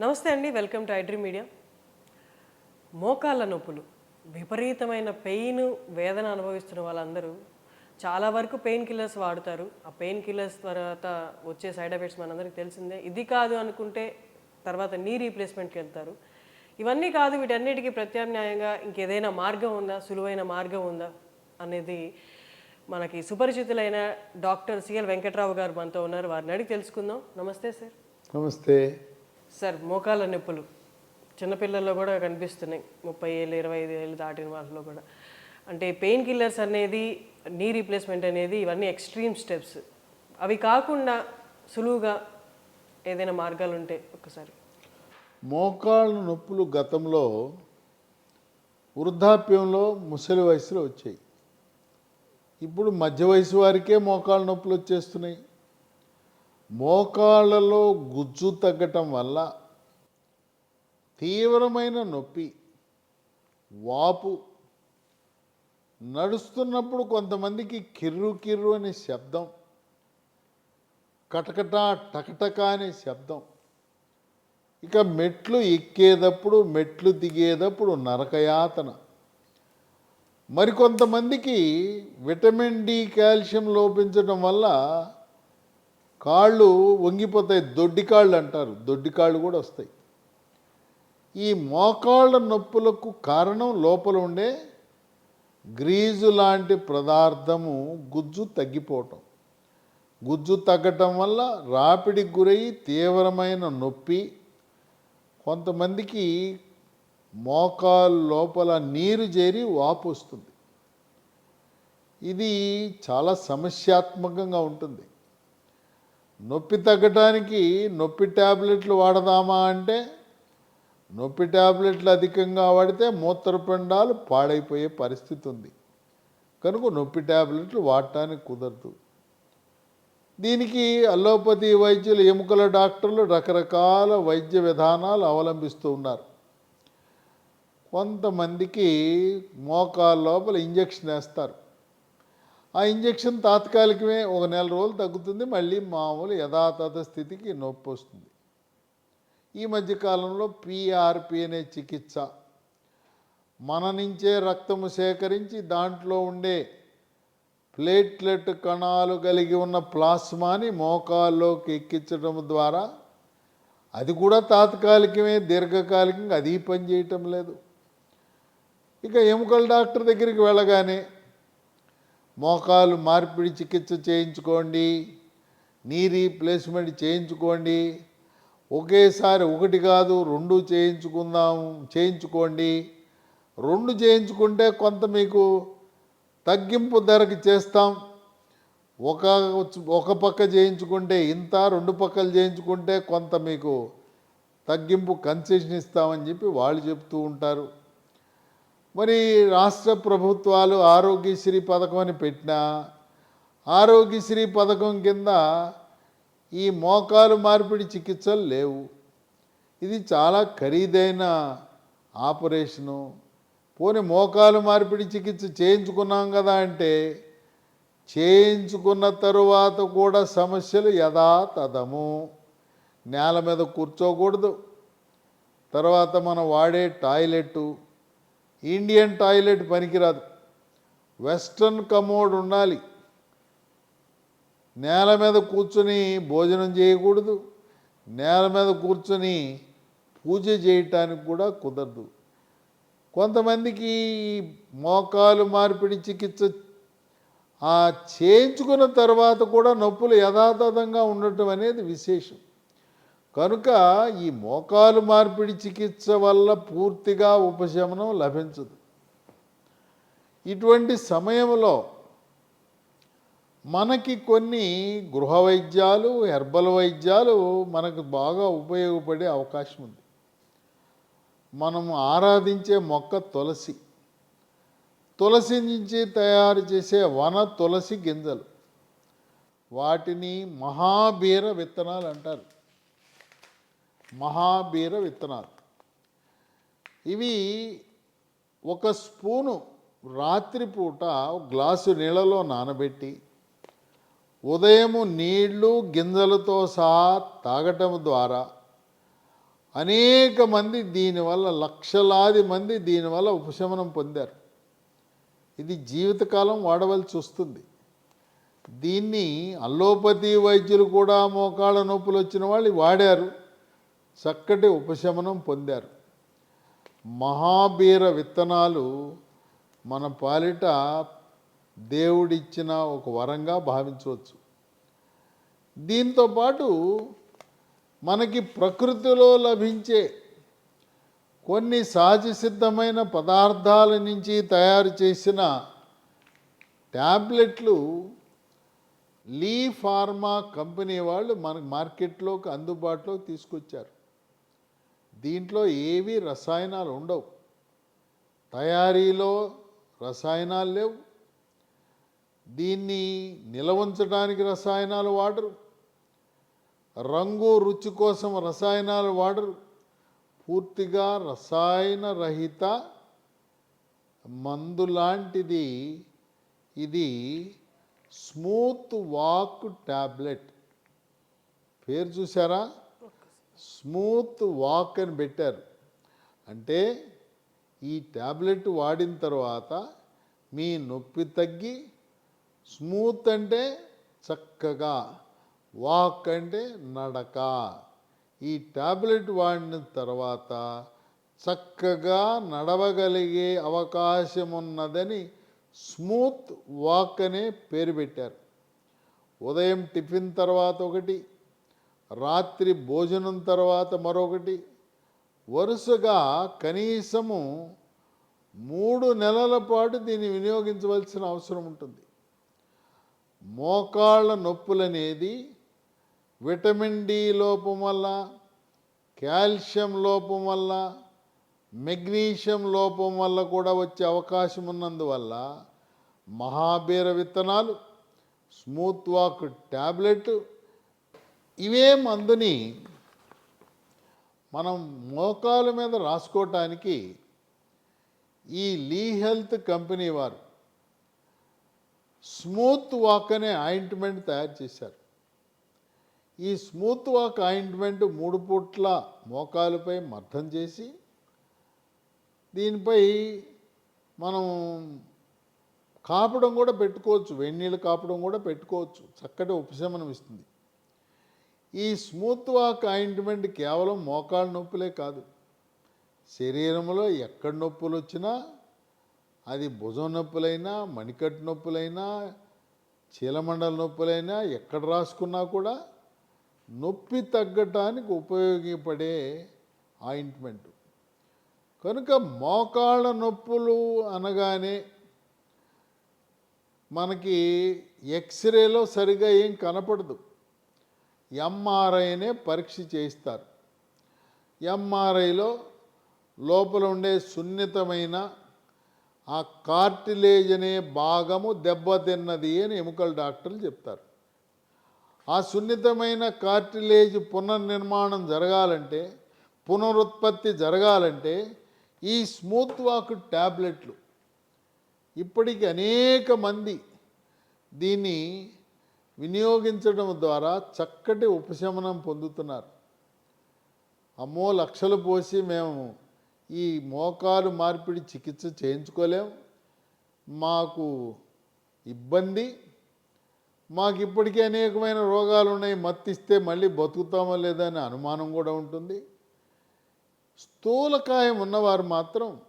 నమస్తే అండి welcome to iDream media. మోకాళ్ళ నొప్పులు విపరీతమైన పెయిన్ వేదన అనుభవిస్తున్న వాళ్ళందరూ చాలా వరకు పెయిన్ కిల్లర్స్ వాడుతారు. ఆ పెయిన్ కిల్లర్స్ తర్వాత వచ్చే సైడ్ ఎఫెక్ట్స్ మనందరికీ తెలిసిందే. ఇది కాదు అనుకుంటే తర్వాత నీ రీప్లేస్మెంట్కి వెళ్తారు. ఇవన్నీ కాదు వీటన్నిటికీ ప్రత్యామ్నాయంగా ఇంకేదైనా మార్గం ఉందా? సులువైన మార్గం ఉందా? అనేది మనకి సుపరిచితులైన డాక్టర్ సిఎల్ వెంకట్రావు గారు మనతో ఉన్నారు. వారిని అడిగి తెలుసుకుందాం. నమస్తే సార్. నమస్తే. సార్ మోకాళ్ళ నొప్పులు. చిన్నపిల్లల్లో కూడా కనిపిస్తున్నాయి. ముప్పై ఏళ్ళు ఇరవై ఐదు ఏళ్ళు దాటిన వాళ్ళలో కూడా. అంటే పెయిన్ కిల్లర్స్ అనేది నీ రీప్లేస్మెంట్ అనేది ఇవన్నీ ఎక్స్ట్రీమ్ స్టెప్స్. అవి కాకుండా సులువుగా ఏదైనా మార్గాలు ఉంటే ఒకసారి మోకాళ్ళ నొప్పులు గతంలో వృద్ధాప్యంలో ముసలి వయసులో వచ్చాయి. ఇప్పుడు మధ్య వయసు వారికే మోకాళ్ళ నొప్పులు వచ్చేస్తున్నాయి. మోకాళ్ళలో గుజ్జు తగ్గటం వల్ల తీవ్రమైన నొప్పి వాపు. నడుస్తున్నప్పుడు కొంతమందికి కిర్రు కిర్రు అనే శబ్దం కటకట టకటక అనే శబ్దం. ఇక మెట్లు ఎక్కేటప్పుడు మెట్లు దిగేటప్పుడు నరకయాతన. మరికొంతమందికి విటమిన్ డి కాల్షియం లోపించడం వల్ల కాళ్ళు వంగిపోతాయి దొడ్డి కాళ్ళు అంటారు. దొడ్డి కాళ్ళు కూడా వస్తాయి. ఈ మోకాళ్ళ నొప్పులకు కారణం లోపల ఉండే గ్రీజు లాంటి పదార్థము గుజ్జు తగ్గిపోవటం. గుజ్జు తగ్గటం వల్ల రాపిడికి గురై తీవ్రమైన నొప్పి. కొంతమందికి మోకాలు లోపల నీరు చేరి వాపు వస్తుంది. ఇది చాలా సమస్యాత్మకంగా ఉంటుంది. నొప్పి తగ్గటానికి నొప్పి ట్యాబ్లెట్లు వాడదామా అంటే నొప్పి ట్యాబ్లెట్లు అధికంగా వాడితే మూత్రపిండాలు పాడైపోయే పరిస్థితి ఉంది. కనుక నొప్పి ట్యాబ్లెట్లు వాడటానికి కుదరదు. దీనికి అల్లోపతి వైద్యులు ఎముకల డాక్టర్లు రకరకాల వైద్య విధానాలు అవలంబిస్తూ ఉన్నారు. కొంతమందికి మోకాల లోపల ఇంజక్షన్ వేస్తారు. ఆ ఇంజెక్షన్ తాత్కాలికమే ఒక నెల రోజులు తగ్గుతుంది మళ్ళీ మామూలు యథాతథ స్థితికి నొప్పి వస్తుంది. ఈ మధ్యకాలంలో పిఆర్పి అనే చికిత్స. మన నుంచే రక్తము సేకరించి దాంట్లో ఉండే ప్లేట్లెట్ కణాలు కలిగి ఉన్న ప్లాస్మాని మోకాల్లోకి ఎక్కించడం ద్వారా అది కూడా తాత్కాలికమే దీర్ఘకాలికంగా అది పని చేయటం లేదు. ఇక ఎముకల డాక్టర్ దగ్గరికి వెళ్ళగానే మోకాలు మార్పిడి చికిత్స చేయించుకోండి నీ రీప్లేస్మెంట్ చేయించుకోండి ఒకేసారి ఒకటి కాదు రెండు చేయించుకుందాం చేయించుకోండి. రెండు చేయించుకుంటే కొంత మీకు తగ్గింపు ధరకి చేస్తాం. ఒక ఒక పక్క చేయించుకుంటే ఇంత రెండు పక్కలు చేయించుకుంటే కొంత మీకు తగ్గింపు కన్సెషన్ ఇస్తామని చెప్పి వాళ్ళు చెప్తూ ఉంటారు. మరి రాష్ట్ర ప్రభుత్వాలు ఆరోగ్యశ్రీ పథకం అని పెట్టినా ఆరోగ్యశ్రీ పథకం కింద ఈ మోకాలు మార్పిడి చికిత్సలు లేవు. ఇది చాలా ఖరీదైన ఆపరేషను. పోనీ మోకాలు మార్పిడి చికిత్స చేయించుకున్నాం కదా అంటే చేయించుకున్న తరువాత కూడా సమస్యలు యథాతథము. నేల మీద కూర్చోకూడదు. తర్వాత మనం వాడే టాయిలెట్ ఇండియన్ టాయిలెట్ పనికిరాదు. వెస్ట్రన్ కమోడ్ ఉండాలి. నేల మీద కూర్చొని భోజనం చేయకూడదు. నేల మీద కూర్చొని పూజ చేయటానికి కూడా కుదరదు. కొంతమందికి మోకాలు మార్పిడి చికిత్స ఆ చేయించుకున్న తర్వాత కూడా నొప్పులు యథాతథంగా ఉండటం అనేది విశేషం. కనుక ఈ మోకాలు మార్పిడి చికిత్స వల్ల పూర్తిగా ఉపశమనం లభించదు. ఇటువంటి సమయంలో మనకి కొన్ని గృహ వైద్యాలు హెర్బల్ వైద్యాలు మనకు బాగా ఉపయోగపడే అవకాశం ఉంది. మనం ఆరాధించే మొక్క తులసి. తులసి నుంచి తయారు చేసే వన తులసి గింజలు. వాటిని మహాబీర విత్తనాలు అంటారు. మహాబీర విత్తనాలు. ఇవి ఒక స్పూను రాత్రిపూట గ్లాసు నీళ్ళలో నానబెట్టి ఉదయము నీళ్ళు గింజలతో సహా తాగటం ద్వారా అనేక మంది దీనివల్ల లక్షలాది మంది దీనివల్ల ఉపశమనం పొందారు. ఇది జీవితకాలం వాడవలసి వస్తుంది. దీన్ని అల్లోపతి వైద్యులు కూడా మోకాళ్ళ నొప్పులు వచ్చిన వాళ్ళు వాడారు. చక్కటి ఉపశమనం పొందారు. మహాబీర విత్తనాలు మన పాలిట దేవుడిచ్చిన ఒక వరంగా భావించవచ్చు. దీంతో పాటు మనకి ప్రకృతిలో లభించే కొన్ని సహజ సిద్ధమైన పదార్థాల నుంచి తయారు చేసిన ట్యాబ్లెట్లు లీ ఫార్మా కంపెనీ వాళ్ళు మనకు మార్కెట్లోకి అందుబాటులోకి తీసుకొచ్చారు. దీంట్లో ఏవి రసాయనాలు ఉండవు. తయారీలో రసాయనాలు లేవు. దీన్ని నిలవంచడానికి రసాయనాలు వాడరు. రంగు రుచి కోసం రసాయనాలు వాడరు. పూర్తిగా రసాయన రహిత మందు లాంటిది. ఇది స్మూత్ వాక్ టాబ్లెట్. పేరు చూసారా స్మూత్ వాక్ అని పెట్టారు. అంటే ఈ టాబ్లెట్ వాడిన తర్వాత మీ నొప్పి తగ్గి స్మూత్ అంటే చక్కగా వాక్ అంటే నడక. ఈ టాబ్లెట్ వాడిన తర్వాత చక్కగా నడవగలిగే అవకాశం ఉన్నదని స్మూత్ వాక్ అనే పేరు పెట్టారు. ఉదయం టిఫిన్ తర్వాత ఒకటి రాత్రి భోజనం తర్వాత మరొకటి. వరుసగా కనీసము మూడు నెలల పాటు దీన్ని వినియోగించవలసిన అవసరం ఉంటుంది. మోకాళ్ళ నొప్పులనేది విటమిన్ డి లోపం వల్ల కాల్షియం లోపం వల్ల మెగ్నీషియం లోపం వల్ల కూడా వచ్చే అవకాశం ఉన్నందువల్ల మహాబీర విత్తనాలు స్మూత్ వాక్ ట్యాబ్లెట్ ఇవే మందుని మనం మోకాల మీద రాసుకోవటానికి ఈ లీ హెల్త్ కంపెనీ వారు స్మూత్ వాక్ అనే ఆయింట్మెంట్ తయారు చేశారు. ఈ స్మూత్ వాక్ ఆయింట్మెంట్ మూడు పూట్ల మోకాలుపై మర్థం చేసి దీనిపై మనం కాపడం కూడా పెట్టుకోవచ్చు వెన్నీళ్ళు కాపడం కూడా పెట్టుకోవచ్చు చక్కటి ఉపశమనం ఇస్తుంది. ఈ స్మూత్ వాక్ ఆయింట్మెంట్ కేవలం మోకాళ్ళ నొప్పులే కాదు. శరీరంలో ఎక్కడ నొప్పులు వచ్చినా అది భుజం నొప్పులైనా మణికట్టు నొప్పులైనా చీలమండల నొప్పులైనా ఎక్కడ రాసుకున్నా కూడా నొప్పి తగ్గటానికి ఉపయోగపడే ఆయింట్మెంట్ కనుక మోకాళ్ళ నొప్పులు అనగానే మనకి ఎక్స్రేలో సరిగా ఏం కనపడదు. ఎంఆర్ఐనే పరీక్ష చేయిస్తారు. ఎంఆర్ఐలో లోపల ఉండే సున్నితమైన ఆ కార్టిలేజ్ అనే భాగము దెబ్బతిన్నది అని ఎముకల డాక్టర్లు చెప్తారు. ఆ సున్నితమైన కార్టిలేజ్ పునర్నిర్మాణం జరగాలంటే పునరుత్పత్తి జరగాలంటే ఈ స్మూత్ వాక్ ట్యాబ్లెట్లు ఇప్పటికి అనేక మంది దీన్ని వినియోగించడం ద్వారా చక్కటి ఉపశమనం పొందుతున్నారు. అమ్మో లక్షలు పోసి మేము ఈ మోకాలు మార్పిడి చికిత్స చేయించుకోలేం. మాకు ఇబ్బంది. మాకు ఇప్పటికే అనేకమైన రోగాలు ఉన్నాయి మత్తిస్తే మళ్ళీ బతుకుతామో లేదా అనే అనుమానం కూడా ఉంటుంది. స్థూలకాయం ఉన్నవారు మాత్రం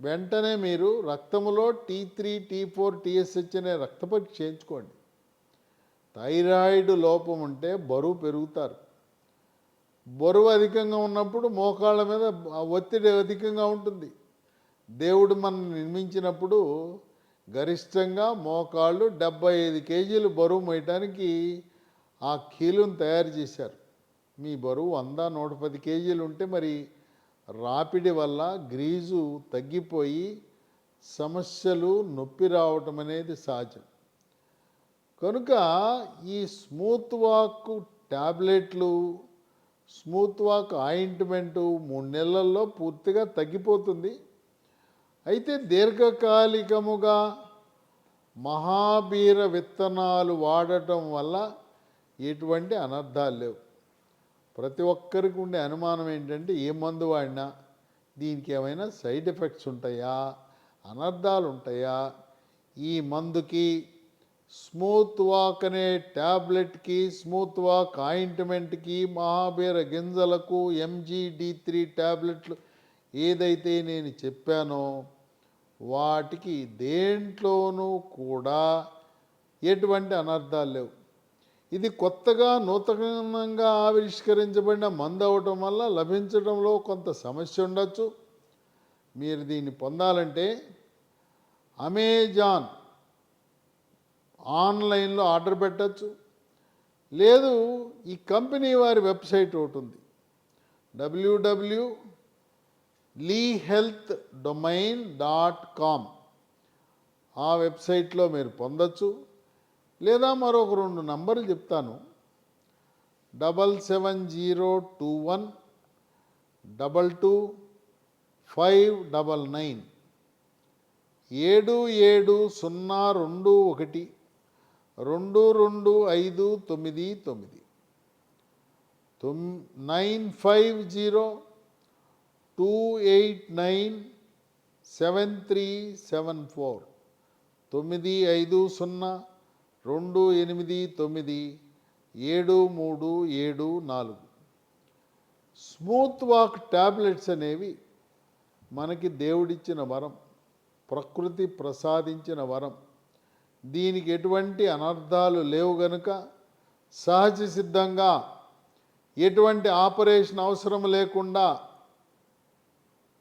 వెంటనే మీరు రక్తములో T three T four TSH అనే రక్త పరీక్ష చేయించుకోండి. థైరాయిడ్ లోపం ఉంటే బరువు పెరుగుతారు. బరువు అధికంగా ఉన్నప్పుడు మోకాళ్ళ మీద ఒత్తిడి అధికంగా ఉంటుంది. దేవుడు మనం నిర్మించినప్పుడు గరిష్టంగా మోకాళ్ళు డెబ్బై ఐదు కేజీలు బరువు మోయటానికి ఆ కీలును తయారు చేశారు. మీ బరువు వంద నూట పది కేజీలు ఉంటే మరి రాపిడి వల్ల గ్రీజు తగ్గిపోయి సమస్యలు నొప్పి రావటం అనేది సహజం. కనుక ఈ స్మూత్ వాక్ ట్యాబ్లెట్లు స్మూత్ వాక్ ఆయింట్మెంటు మూడు నెలల్లో పూర్తిగా తగ్గిపోతుంది. అయితే దీర్ఘకాలికముగా మహాబీర విత్తనాలు వాడటం వల్ల ఎటువంటి అనర్థాలు లేవు. ప్రతి ఒక్కరికి ఉండే అనుమానం ఏంటంటే ఏ మందు వాడినా దీనికి ఏమైనా సైడ్ ఎఫెక్ట్స్ ఉంటాయా? అనర్థాలు ఉంటాయా? ఈ మందుకి స్మూత్ వాక్ అనే ట్యాబ్లెట్కి స్మూత్ వాక్ ఆయింట్మెంట్కి మహాబీర గింజలకు ఎంజీ డి త్రీ ట్యాబ్లెట్లు ఏదైతే నేను చెప్పానో వాటికి దేంట్లోనూ కూడా ఎటువంటి అనర్థాలు లేవు. ఇది కొత్తగా నూతనంగా ఆవిష్కరించబడిన మందు అవటం వల్ల లభించడంలో కొంత సమస్య ఉండొచ్చు. మీరు దీన్ని పొందాలంటే అమెజాన్ ఆన్లైన్లో ఆర్డర్ పెట్టచ్చు. లేదు ఈ కంపెనీ వారి వెబ్సైట్ ఒకటి ఉంది. W W Lee health domain dot com ఆ వెబ్సైట్లో మీరు పొందచ్చు. లేదా మరొక రెండు నంబర్లు చెప్తాను. Double seven zero two one double two five double nine ఏడు ఏడు సున్నా రెండు ఒకటి రెండు రెండు ఐదు తొమ్మిది తొమ్మిది. తొమ్ nine five zero two eight nine seven three seven four. తొమ్మిది ఐదు సున్నా రెండు ఎనిమిది తొమ్మిది ఏడు మూడు ఏడు నాలుగు. స్మూత్ వాక్ ట్యాబ్లెట్స్ అనేవి మనకి దేవుడిచ్చిన వరం ప్రకృతి ప్రసాదించిన వరం. దీనికి ఎటువంటి అనర్థాలు లేవు గనుక సహజ సిద్ధంగా ఎటువంటి ఆపరేషన్ అవసరం లేకుండా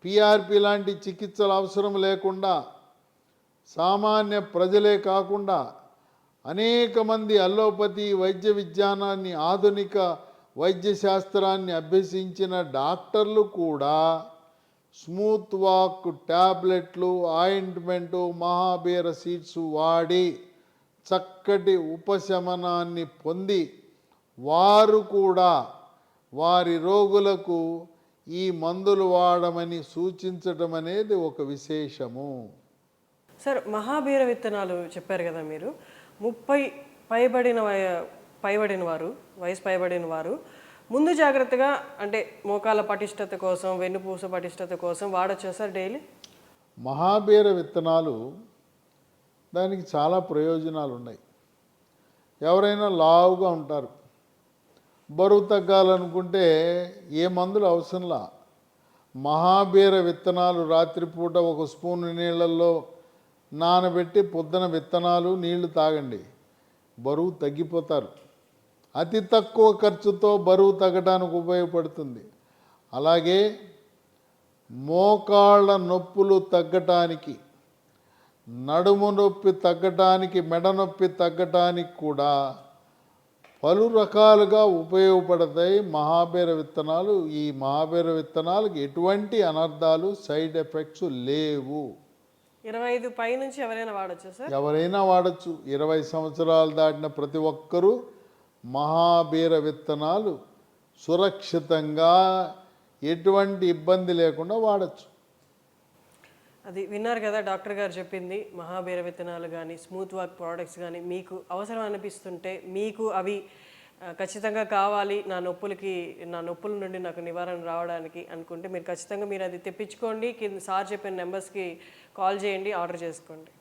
పిఆర్పి లాంటి చికిత్సలు అవసరం లేకుండా సామాన్య ప్రజలే కాకుండా అనేక మంది అల్లోపతి వైద్య విజ్ఞానాన్ని ఆధునిక వైద్య శాస్త్రాన్ని అభ్యసించిన డాక్టర్లు కూడా స్మూత్ వాక్ ట్యాబ్లెట్లు ఆయింట్మెంటు మహాబీర సీడ్స్ వాడి చక్కటి ఉపశమనాన్ని పొంది వారు కూడా వారి రోగులకు ఈ మందులు వాడమని సూచించటం అనేది ఒక విశేషము. సార్ మహాబీర విత్తనాలు చెప్పారు కదా మీరు. ముప్పై పైబడిన పైబడిన వారు వయసు పైబడిన వారు ముందు జాగ్రత్తగా అంటే మోకాల పటిష్టత కోసం వెన్నుపూస పటిష్టత కోసం వాడచ్చా సార్ డైలీ? మహాబీర విత్తనాలు దానికి చాలా ప్రయోజనాలు ఉన్నాయి ఎవరైనా లావుగా ఉంటారు. బరువు తగ్గాలనుకుంటే ఏ మందులు అవసరంలా? మహాబీర విత్తనాలు రాత్రిపూట ఒక స్పూన్ నీళ్ళల్లో నానబెట్టి పొద్దున విత్తనాలు నీళ్ళు తాగండి. బరువు తగ్గిపోతారు. అతి తక్కువ ఖర్చుతో బరువు తగ్గడానికి ఉపయోగపడుతుంది. అలాగే మోకాళ్ళ నొప్పులు తగ్గటానికి నడుము నొప్పి తగ్గటానికి మెడ నొప్పి తగ్గటానికి కూడా పలు రకాలుగా ఉపయోగపడతాయి మహాబీర విత్తనాలు. ఈ మహాబీర విత్తనాలకు ఎటువంటి అనర్థాలు సైడ్ ఎఫెక్ట్స్ లేవు. ఇరవై ఐదు పై నుంచి ఎవరైనా వాడచ్చా సార్? ఎవరైనా వాడచ్చు. ఇరవై సంవత్సరాలు దాటిన ప్రతి ఒక్కరూ మహాబీర విత్తనాలు సురక్షితంగా ఎటువంటి ఇబ్బంది లేకుండా వాడచ్చు. అది విన్నారు కదా డాక్టర్ గారు చెప్పింది మహాబీర విత్తనాలు కానీ స్మూత్ వాక్ ప్రోడక్ట్స్ కానీ మీకు అవసరం అనిపిస్తుంటే మీకు అవి ఖచ్చితంగా కావాలి నా నొప్పులకి నా నొప్పుల నుండి నాకు నివారణ రావడానికి అనుకుంటే మీరు ఖచ్చితంగా మీరు అది తెప్పించుకోండి. కింద సార్ చెప్పిన నెంబర్స్కి కాల్ చేయండి ఆర్డర్ చేసుకోండి.